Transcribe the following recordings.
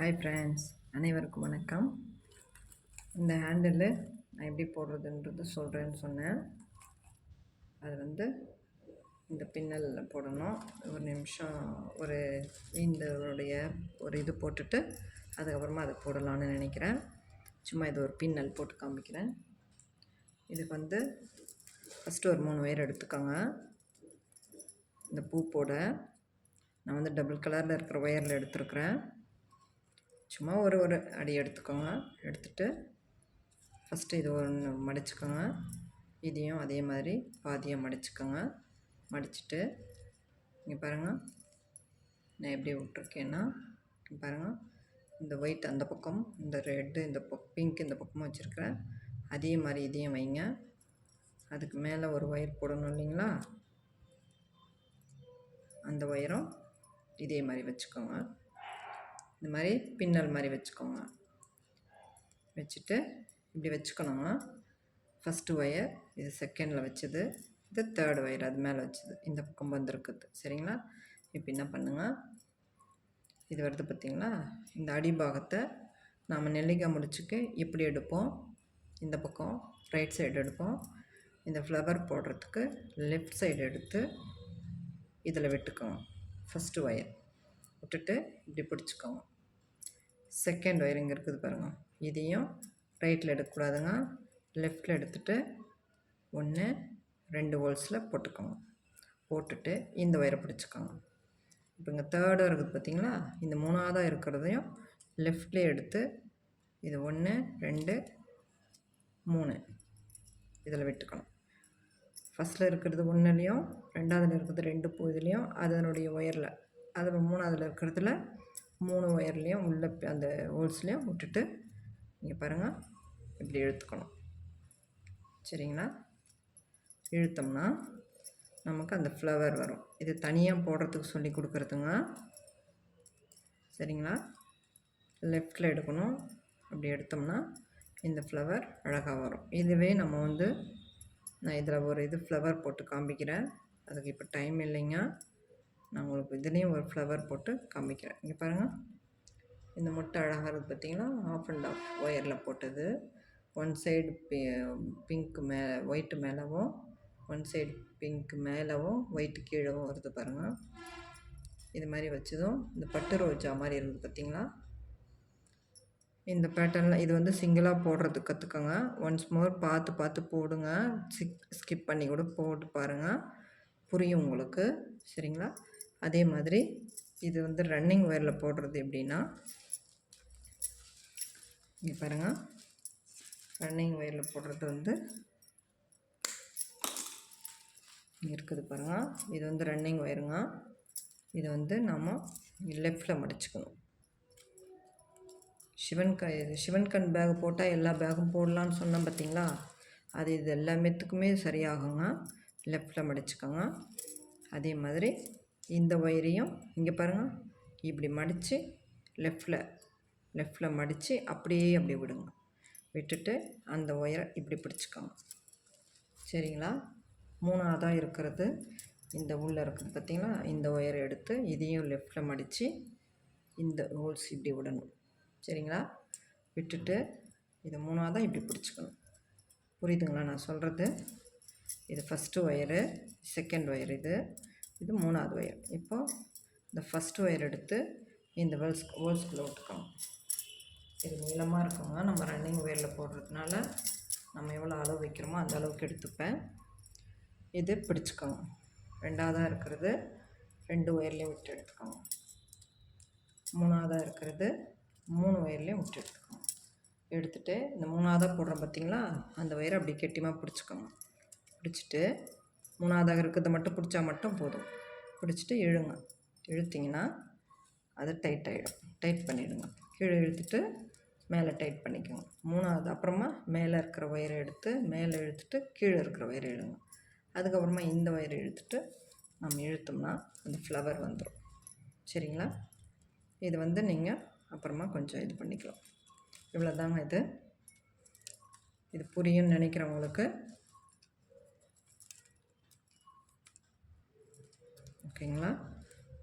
Hi friends அனைவருக்கும் வணக்கம். இந்த ஹேண்டில் நான் எப்படி போடுறதுன்றது சொல்கிறேன்னு சொன்னேன். அது வந்து இந்த பின்னலில் போடணும். ஒரு நிமிஷம் ஒரு இந்தோடைய ஒரு இது போட்டுட்டு அதுக்கப்புறமா அதை போடலான்னு நினைக்கிறேன். சும்மா இது ஒரு பின்னல் போட்டு காமிக்கிறேன். இதுக்கு வந்து ஃபஸ்ட்டு ஒரு மூணு ஒயர் எடுத்துக்கோங்க. இந்த பூ போட. நான் வந்து டபுள் கலரில் இருக்கிற ஒயரில் எடுத்துருக்குறேன். சும்மா ஒரு ஒரு அடி எடுத்துக்கோங்க. எடுத்துட்டு ஃபஸ்ட்டு இது ஒன்று மடிச்சுக்கோங்க. இதையும் அதே மாதிரி பாதியை மடிச்சுக்கோங்க. மடிச்சுட்டு இங்கே பாருங்கள் நான் எப்படி விட்ருக்கேன்னா இங்கே பாருங்கள் இந்த ஒயிட் அந்த பக்கம் இந்த ரெட்டு இந்த பக் பிங்க் இந்த பக்கமும் வச்சுருக்கிறேன். அதே மாதிரி இதையும் வைங்க. அதுக்கு மேலே ஒரு ஒயர் போடணும் இல்லைங்களா? அந்த ஒயரும் இதே மாதிரி வச்சுக்கோங்க. இந்த மாதிரி பின்னல் மாதிரி வச்சுக்கோங்க. வச்சுட்டு இப்படி வச்சுக்கணுங்க. ஃபஸ்ட்டு ஒயர் இது செகண்டில் வச்சது. இது தேர்ட் ஒயர் அது மேலே வச்சது. இந்த பக்கம் வந்திருக்குது. சரிங்களா? இப்போ என்ன பண்ணுங்கள் இது வருது பார்த்திங்களா? இந்த அடிபாகத்தை நாம் நெல்லிக்காய் முடிச்சுக்கு இப்படி எடுப்போம்? இந்த பக்கம் ரைட் சைடு எடுப்போம். இந்த ஃப்ளவர் போடுறதுக்கு லெஃப்ட் சைடு எடுத்து இதில் விட்டுக்கோங்க. ஃபஸ்ட்டு ஒயர் விட்டுட்டு இப்படி பிடிச்சிக்கோங்க. செகண்ட் ஒயர் இங்கே இருக்குது பாருங்கள் இதையும் ரைட்டில் எடுக்கக்கூடாதுங்க. லெஃப்டில் எடுத்துகிட்டு ஒன்று ரெண்டு ஹோல்ஸில் போட்டுக்கோங்க. போட்டுட்டு இந்த ஒயரை பிடிச்சிக்கோங்க. இப்போ இங்கே தேர்டாக இருக்குது பார்த்தீங்களா? இந்த மூணாவதாக இருக்கிறதையும் லெஃப்ட்லேயே எடுத்து இது ஒன்று ரெண்டு மூணு இதில் விட்டுக்கணும். ஃபஸ்ட்டில் இருக்கிறது ஒன்றுலேயும் ரெண்டாவதில் இருக்கிறது ரெண்டு பூ இதுலேயும் அதனுடைய ஒயரில். அது மூணாவதில் இருக்கிறதுல மூணு ஒயர்லேயும் உள்ள அந்த ஹோல்ஸ்லேயும் விட்டுட்டு இங்கே பாருங்கள் இப்படி இழுத்துக்கணும். சரிங்களா? இழுத்தோம்னா நமக்கு அந்த ஃப்ளவர் வரும். இது தனியாக போடுறதுக்கு சொல்லி கொடுக்குறதுங்க. சரிங்களா? லெஃப்டில் எடுக்கணும். அப்படி எடுத்தோம்னா இந்த ஃப்ளவர் அழகாக வரும். இதுவே நம்ம வந்து நான் இதில் ஒரு இது ஃப்ளவர் போட்டு காமிக்கிறேன். அதுக்கு இப்போ டைம் இல்லைங்க. நான் உங்களுக்கு இதுலேயும் ஒரு ஃப்ளவர் போட்டு காமிக்கிறேன். இங்கே பாருங்கள் இந்த முட்டை அழகாக இருக்குது பார்த்தீங்கன்னா ஆஃப் அண்ட் ஆஃப் ஒயரில் போட்டது. ஒன் சைடு பி பிங்க் மே ஒயிட்டு மேலவும் ஒன் சைடு பிங்க்கு மேலவும் ஒயிட்டு கீழவும் வருது பாருங்கள் இது மாதிரி வச்சதும் இந்த பட்டு ரோஜா மாதிரி இருக்குது பார்த்தீங்களா? இந்த பேட்டர்னில் இது வந்து சிங்கிளாக போடுறதுக்கு கற்றுக்கோங்க. ஒன்ஸ் மோர் பார்த்து பார்த்து போடுங்க. ஸ்கிப் பண்ணி கூட போட்டு பாருங்கள் புரியும் உங்களுக்கு. சரிங்களா? அதே மாதிரி இது வந்து ரன்னிங் ஒயரில் போடுறது எப்படின்னா இங்கே பாருங்கள் ரன்னிங் ஒயரில் போடுறது வந்து இருக்குது பாருங்கள் இது வந்து ரன்னிங் ஒயருங்க இதை வந்து நாம் லெஃப்டில் மடிச்சுக்கணும். சிவன் க சிவன் கண் பேக் போட்டால் எல்லா பேகும் போடலான்னு சொன்னோம் பார்த்தீங்களா அது இது எல்லாமேத்துக்குமே சரியாகுங்க. லெஃப்டில் மடிச்சுக்கோங்க. அதே மாதிரி இந்த ஒயரையும் இங்கே பாருங்கள் இப்படி மடித்து லெஃப்டில் லெஃப்டில் மடித்து அப்படியே அப்படி விடுங்க. விட்டுட்டு அந்த ஒயரை இப்படி பிடிச்சிக்கோங்க. சரிங்களா? மூணாவதாக இருக்கிறது. இந்த உள்ளே இருக்குது பார்த்திங்களா இந்த ஒயரை எடுத்து இதையும் லெஃப்டில் மடித்து இந்த ஹோல்ஸ் இப்படி விடணும். சரிங்களா? விட்டுட்டு இதை மூணாவதாக இப்படி பிடிச்சிக்கணும். புரியுதுங்களா நான் சொல்கிறது இது ஃபஸ்ட்டு ஒயரு செகண்ட் ஒயர் இது. இது மூணாவது ஒயர் இப்போது இந்த ஃபஸ்ட் ஒயர் எடுத்து இந்த வேல்ஸ் ஹோல்ஸ்குள்ளே விட்டுக்கணும் இது நீளமாக இருக்குங்க நம்ம ரன்னிங் ஒயரில் போடுறதுனால நம்ம எவ்வளோ அளவு வைக்கிறோமோ அந்த அளவுக்கு எடுத்துப்பேன். இது பிடிச்சிக்கோங்க. ரெண்டாவதாக இருக்கிறது ரெண்டு ஒயர்லேயும் விட்டு எடுத்துக்கோங்க. மூணாவதாக இருக்கிறது மூணு ஒயர்லேயும் விட்டு எடுத்துக்கோங்க. எடுத்துகிட்டு இந்த மூணாவதாக போடுறோம் பார்த்திங்களா அந்த ஒயரை அப்படி கெட்டியமாக பிடிச்சிக்கோங்க. பிடிச்சிட்டு மூணாவதாக இருக்கிறத மட்டும் பிடிச்சா மட்டும் போதும். பிடிச்சிட்டு இழுங்க. இழுத்திங்கன்னா அது டைட் ஆகிடும் டைட் பண்ணிவிடுங்க கீழே இழுத்துட்டு மேலே டைட் பண்ணிக்கோங்க. மூணாவது அப்புறமா மேலே இருக்கிற ஒயரை எடுத்து மேலே இழுத்துட்டு கீழே இருக்கிற ஒயரை இழுங்க. அதுக்கப்புறமா இந்த ஒயரை இழுத்துட்டு நம்ம இழுத்தோம்னா அந்த ஃப்ளவர் வந்துடும் சரிங்களா? இது வந்து நீங்கள் அப்புறமா கொஞ்சம் இது பண்ணிக்கலாம். இவ்வளோதாங்க இது. இது புரியும்னு நினைக்கிறவங்களுக்கு ஓகேங்களா?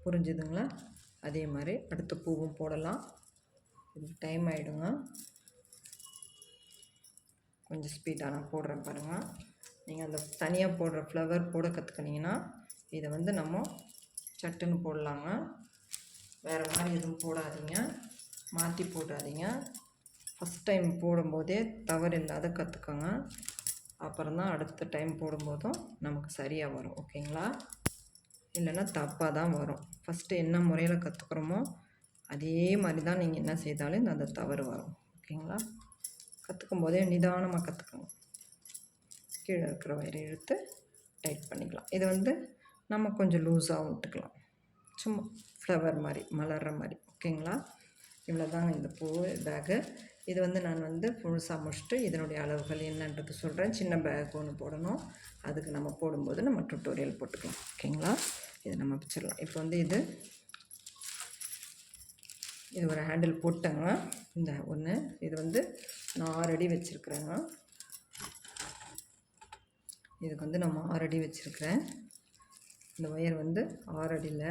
புரிஞ்சுதுங்களா? அதே மாதிரி அடுத்த பூவும் போடலாம். டைம் ஆகிடுங்க கொஞ்சம் ஸ்பீடாக நான் போடுறேன் பாருங்கள் நீங்கள் அந்த தனியாக போடுற ஃப்ளவர் போட கற்றுக்கினீங்கன்னா இதை வந்து நம்ம சட்டுன்னு போடலாங்க. வேறு மாதிரி எதுவும் போடாதீங்க. மாற்றி போடாதீங்க. ஃபஸ்ட் டைம் போடும்போதே தவறு இல்லாத கற்றுக்கோங்க அப்புறம் தான் அடுத்த டைம் போடும்போதும் நமக்கு சரியாக வரும். ஓகேங்களா? இல்லைன்னா தப்பாக தான் வரும். ஃபஸ்ட்டு என்ன முறையில் கற்றுக்குறோமோ அதே மாதிரி தான் நீங்கள் என்ன செய்தாலும் அந்த தவறு வரும். ஓகேங்களா? கற்றுக்கும் போதே நிதானமாக கற்றுக்கணும் கீழே இருக்கிற வயிறு இழுத்து டைட் பண்ணிக்கலாம். இது வந்து நம்ம கொஞ்சம் லூஸாகவும் விட்டுக்கலாம். சும்மா ஃப்ளவர் மாதிரி மலர்ற மாதிரி. ஓகேங்களா? இவ்வளோ தான் இந்த பூ பேகு. இது வந்து நான் வந்து முழுசாக முடிச்சுட்டு இதனுடைய அளவுகள் என்னன்றது சொல்கிறேன் சின்ன பேக் ஒன்று போடணும். அதுக்கு நம்ம போடும்போது நம்ம டுட்டோரியல் போட்டுக்கலாம். ஓகேங்களா? இது நம்ம வச்சிடலாம். இப்போ வந்து இது இது ஒரு ஹேண்டில் போட்டேங்க. இந்த ஒன்று இது வந்து நான் ஆறடி வச்சுருக்குறேங்க. இதுக்கு வந்து நம்ம ஆறடி வச்சுருக்குறேன் வச்சுருக்கிறேன். இந்த ஒயர் வந்து ஆறடியில்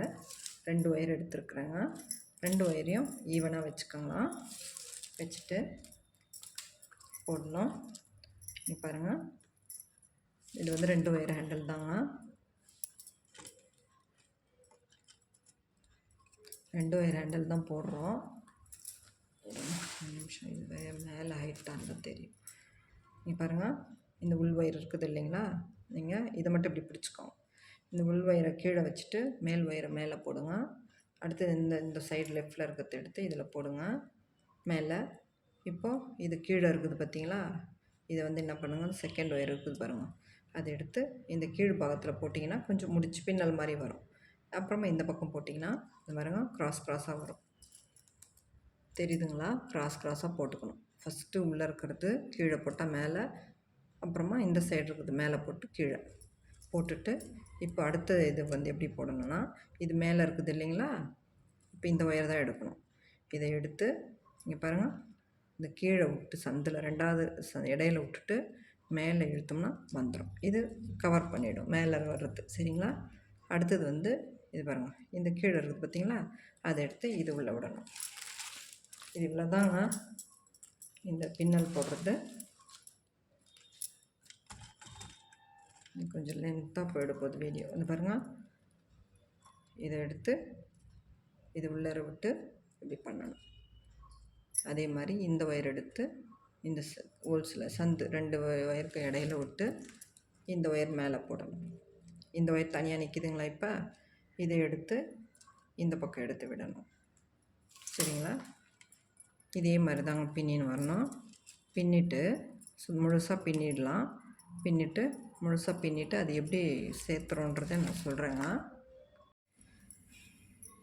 ரெண்டு ஒயர் எடுத்துருக்குறேங்க. ரெண்டு ஒயரையும் ஈவனாக வச்சுக்கோங்களாம் வச்சுட்டு போடணும். இங்கே பாருங்கள் இது வந்து ரெண்டு ஒயர் ஹேண்டில் தாங்க. ரெண்டு ஒயர் ஹேண்டில் தான் போடுறோம். நிமிஷம். இது மேலே ஹைட்டான்னு தெரியும். நீ பாருங்கள் இந்த உள் ஒயர் இருக்குது இல்லைங்களா? நீங்கள் இதை மட்டும் இப்படி பிடிச்சிக்கோங்க. இந்த உள் ஒயரை கீழே வச்சுட்டு மேல் ஒயரை மேலே போடுங்க. அடுத்து இந்த இந்த சைடு லெஃப்டில் இருக்கிறத எடுத்து இதில் போடுங்க. மேலே இப்போது இது கீழே இருக்குது பார்த்தீங்களா இதை வந்து என்ன பண்ணுங்கள் செகண்ட் ஒயர் இருக்குது பாருங்கள் அதை எடுத்து இந்த கீழ் பாகத்தில் போட்டிங்கன்னா கொஞ்சம் முடிச்சு பின்னல் மாதிரி வரும். அப்புறமா இந்த பக்கம் போட்டிங்கன்னா இந்த மாதிரிங்க க்ராஸ் க்ராஸாக வரும். தெரியுதுங்களா? க்ராஸ் க்ராஸாக போட்டுக்கணும். ஃபஸ்ட்டு உள்ளே இருக்கிறது கீழே போட்டால் மேலே அப்புறமா இந்த சைடு இருக்குது மேலே போட்டு கீழே. போட்டுட்டு இப்போ அடுத்த இது வந்து எப்படி போடணும்னா இது மேலே இருக்குது இல்லைங்களா? இப்போ இந்த ஒயர் தான் எடுக்கணும். இதை எடுத்து இங்கே பாருங்கள் இந்த கீழே விட்டு சந்தில் ரெண்டாவது ச இடையில விட்டுட்டு மேலே இழுத்தோம்னா வந்துடும் இது கவர் பண்ணிவிடும் மேலே வர்றது. சரிங்களா? அடுத்தது வந்து இது பாருங்கள் இந்த கீழே இருக்குது பார்த்தீங்களா அதை எடுத்து இது உள்ளே விடணும். இது இவ்வளோ தாங்க இந்த பின்னல் போடுறது. கொஞ்சம் லென்த்தாக போயிட போகுது வீடியோ இந்த பாருங்கள் இதை எடுத்து இது உள்ளார விட்டு இப்படி பண்ணணும். அதே மாதிரி இந்த ஒயர் எடுத்து இந்த ஹோல்ஸில் சந்து ரெண்டு ஒயருக்கு இடையில விட்டு இந்த ஒயர் மேலே போடணும். இந்த ஒயர் தனியாக நிற்கிதுங்களா இப்போ? இதை எடுத்து இந்த பக்கம் எடுத்து விடணும். சரிங்களா? இதே மாதிரி தாங்க பின்னின்னு வரணும். பின்னிட்டு முழுசாக பின்னிடலாம். பின்னிட்டு முழுசாக பின்னிட்டு அது எப்படி சேர்த்துறோன்றதை நான் சொல்கிறேங்க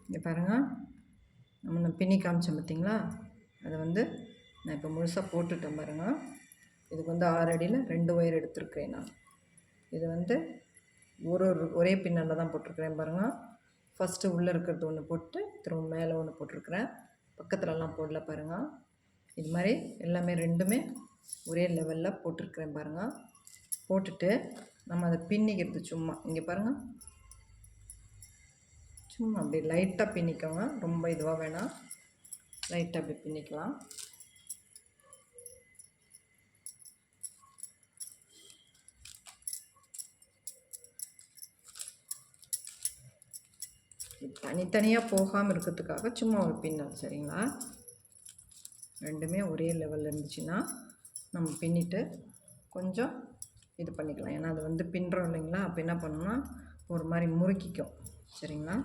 இங்கே பாருங்கள் நம்ம நான் பின்னி காமிச்சேன் பார்த்தீங்களா அதை வந்து நான் இப்போ முழுசாக போட்டுட்டேன் பாருங்கள் இதுக்கு வந்து ஆறு அடியில் ரெண்டு ஒயர் எடுத்துருக்கிறேன் நான். இது வந்து ஒரு ஒரு ஒரே பின்னலில் தான் போட்டிருக்கிறேன் பாருங்கள் ஃபஸ்ட்டு உள்ளே இருக்கிறது ஒன்று போட்டு திரும்ப மேலே ஒன்று போட்டிருக்கிறேன். பக்கத்துலலாம் போடல பாருங்கள் இது மாதிரி எல்லாமே ரெண்டுமே ஒரே லெவலில் போட்டிருக்கிறேன் பாருங்கள் போட்டுட்டு நம்ம அதை பின்னிக்கிறது சும்மா. இங்கே பாருங்கள் சும்மா அப்படி லைட்டாக பின்னிக்கோங்க. ரொம்ப இதுவாக வேணாம். லைட்டாக அப்படி பின்னிக்கலாம். தனித்தனியாக போகாமல் இருக்கிறதுக்காக சும்மா ஒரு பின்னல் சரிங்களா? ரெண்டுமே ஒரே லெவலில் இருந்துச்சுன்னா நம்ம பின்னிட்டு கொஞ்சம் இது பண்ணிக்கலாம். ஏன்னா அது வந்து பின்னுறோம் இல்லைங்களா? அப்போ என்ன பண்ணணும்னா ஒரு மாதிரி முறுக்கிக்கும். சரிங்களா?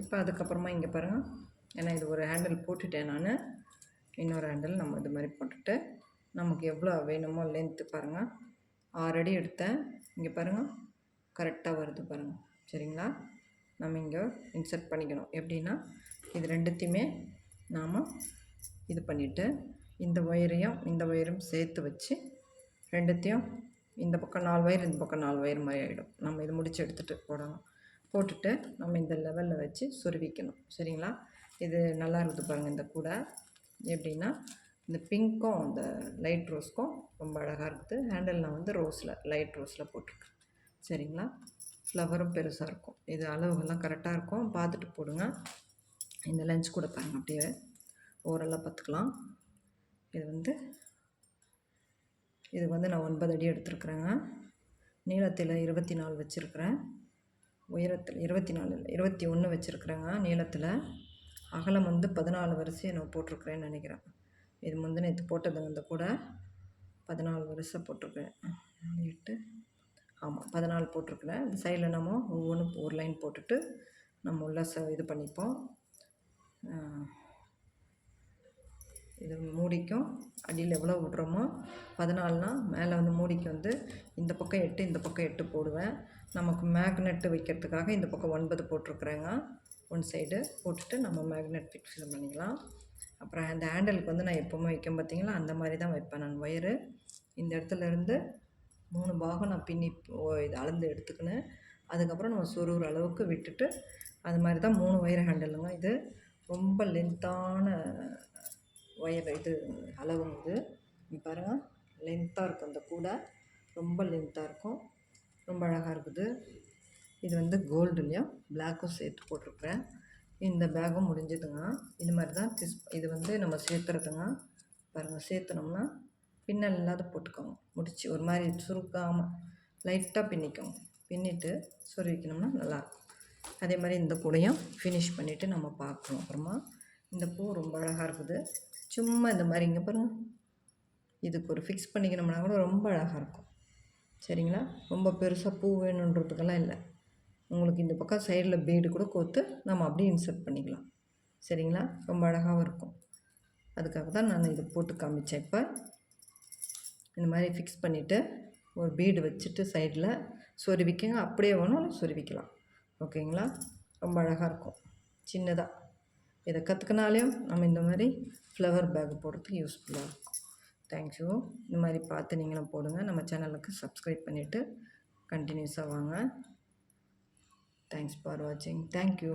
இப்போ அதுக்கப்புறமா இங்கே பாருங்கள் ஏன்னா இது ஒரு ஹேண்டில் போட்டுட்டேன் நான். இன்னொரு ஹேண்டில் நம்ம இது மாதிரி போட்டுட்டு நமக்கு எவ்வளோ வேணுமோ லென்த்து பாருங்கள் ஆறு அடி எடுத்தேன். இங்கே பாருங்கள் கரெக்டாக வருது பாருங்கள் சரிங்களா? நம்ம இங்கே இன்சர்ட் பண்ணிக்கணும். எப்படின்னா இது ரெண்டுத்தையுமே நாம் இது பண்ணிவிட்டு இந்த ஒயரையும் இந்த ஒயரும் சேர்த்து வச்சு ரெண்டுத்தையும் இந்த பக்கம் நாலு வயிறு இந்த பக்கம் நாலு வயிறு மாதிரி ஆகிடும் நம்ம இது முடிச்சு எடுத்துகிட்டு போடணும். போட்டுட்டு நம்ம இந்த லெவலில் வச்சு சுருவிக்கணும். சரிங்களா? இது நல்லா இருக்குது பாருங்கள் இந்த கூடை. எப்படின்னா இந்த பிங்க்கும் இந்த லைட் ரோஸ்க்கும் ரொம்ப அழகாக இருக்குது. ஹேண்டில் நான் வந்து ரோஸில் லைட் ரோஸில் போட்டிருக்கேன். சரிங்களா? ஃப்ளவரும் பெருசாக இருக்கும். இது அளவுகள்லாம் கரெக்டாக இருக்கும். பார்த்துட்டு போடுங்க. இந்த லஞ்ச் கூட பாருங்கள் அப்படியே ஓரலாக பார்த்துக்கலாம். இது வந்து இது வந்து நான் ஒன்பது அடி எடுத்துருக்குறேங்க. நீளத்தில் இருபத்தி நாலு வச்சுருக்குறேன். உயரத்தில் இருபத்தி நாலு இல்லை இருபத்தி ஒன்று வச்சுருக்குறேங்க நீளத்தில். அகலம் வந்து பதினாலு வரிசையை நான் போட்டிருக்குறேன்னு நினைக்கிறேன். இது முந்தின நேற்று போட்டதுங்க வந்து கூட பதினாலு வரிசை போட்டிருக்கேன். எட்டு ஆமாம் பதினாலு போட்டிருக்குறேன். இந்த சைடில் நம்ம ஒவ்வொன்றும் ஒரு லைன் போட்டுட்டு நம்ம உள்ள ச இது பண்ணிப்போம். இது மூடிக்கும். அடியில் எவ்வளோ விட்றோமோ பதினாலுனா மேலே வந்து மூடிக்கு வந்து இந்த பக்கம் எட்டு இந்த பக்கம் எட்டு போடுவேன். நமக்கு மேக்னெட்டு வைக்கிறதுக்காக இந்த பக்கம் ஒன்பது போட்டிருக்குறேங்க. ஒன் சைடு போட்டுட்டு நம்ம மேக்னெட் ஃபிக்ஸ் பண்ணிக்கலாம். அப்புறம் அந்த ஹேண்டலுக்கு வந்து நான் எப்போவுமே வைக்கும் பார்த்தீங்களா அந்த மாதிரி தான் வைப்பேன் நான் ஒயரு இந்த இடத்துல இருந்து மூணு பாகம் நான் பின்னி ஓ- இது அளந்து எடுத்துக்கினேன். அதுக்கப்புறம் நம்ம சொருகிற அளவுக்கு விட்டுட்டு அது மாதிரி தான் மூணு ஒயர் ஹேண்டலுங்க இது ரொம்ப லென்த்தான ஒயர் இது அளவுங்க இது. இங்க பாருங்க லென்த்தாக இருக்கும் இந்த கூடை. ரொம்ப லென்த்தாக இருக்கும். ரொம்ப அழகாக இருக்குது. இது வந்து கோல்டுலேயும் பிளாக்கும் சேர்த்து போட்டிருக்குறேன். இந்த பேக்கும் முடிஞ்சதுங்க. இது மாதிரி தான் திஸ் இது வந்து நம்ம சேர்த்துறதுங்க. பாருங்கள் சேர்த்துனோம்னா பின்னல் இல்லாத போட்டுக்கோங்க. முடிச்சு ஒரு மாதிரி சுருக்காமல் லைட்டாக பின்னிக்கோங்க. பின்னிட்டு சொருவிக்கணும்னா நல்லாயிருக்கும். அதே மாதிரி இந்த கூடையும் ஃபினிஷ் பண்ணிவிட்டு நம்ம பார்க்கணும். அப்புறமா இந்த பூ ரொம்ப அழகாக இருக்குது. சும்மா இந்த மாதிரி இங்கே பாருங்கள் இதுக்கு ஒரு ஃபிக்ஸ் பண்ணிக்கணும்னா கூட ரொம்ப அழகாக இருக்கும். சரிங்களா? ரொம்ப பெருசாக பூ வேணுன்றதுக்கெல்லாம் இல்லை. உங்களுக்கு இந்த பக்கம் சைடில் பீடு கூட கோத்து நம்ம அப்படியே இன்சர்ட் பண்ணிக்கலாம். சரிங்களா? ரொம்ப அழகாகவும் இருக்கும். அதுக்காக தான் நான் இதை போட்டு காமிச்சேன் இப்போ. இந்த மாதிரி ஃபிக்ஸ் பண்ணிவிட்டு ஒரு பீடு வச்சுட்டு சைடில் சொருவிக்கங்க அப்படியே வேணும் சொருவிக்கலாம் ஓகேங்களா? ரொம்ப அழகாக இருக்கும். சின்னதாக இதை கற்றுக்கினாலையும் நம்ம இந்த மாதிரி ஃப்ளவர் பேக் போடுறதுக்கு யூஸ்ஃபுல்லாக இருக்கும். தேங்க்யூ இந்த மாதிரி பார்த்து நீங்களும் போடுங்க. நம்ம சேனலுக்கு சப்ஸ்கிரைப் பண்ணிவிட்டு கண்டினியூஸாக வாங்க. தேங்க்ஸ் ஃபார் வாட்சிங் தேங்க்யூ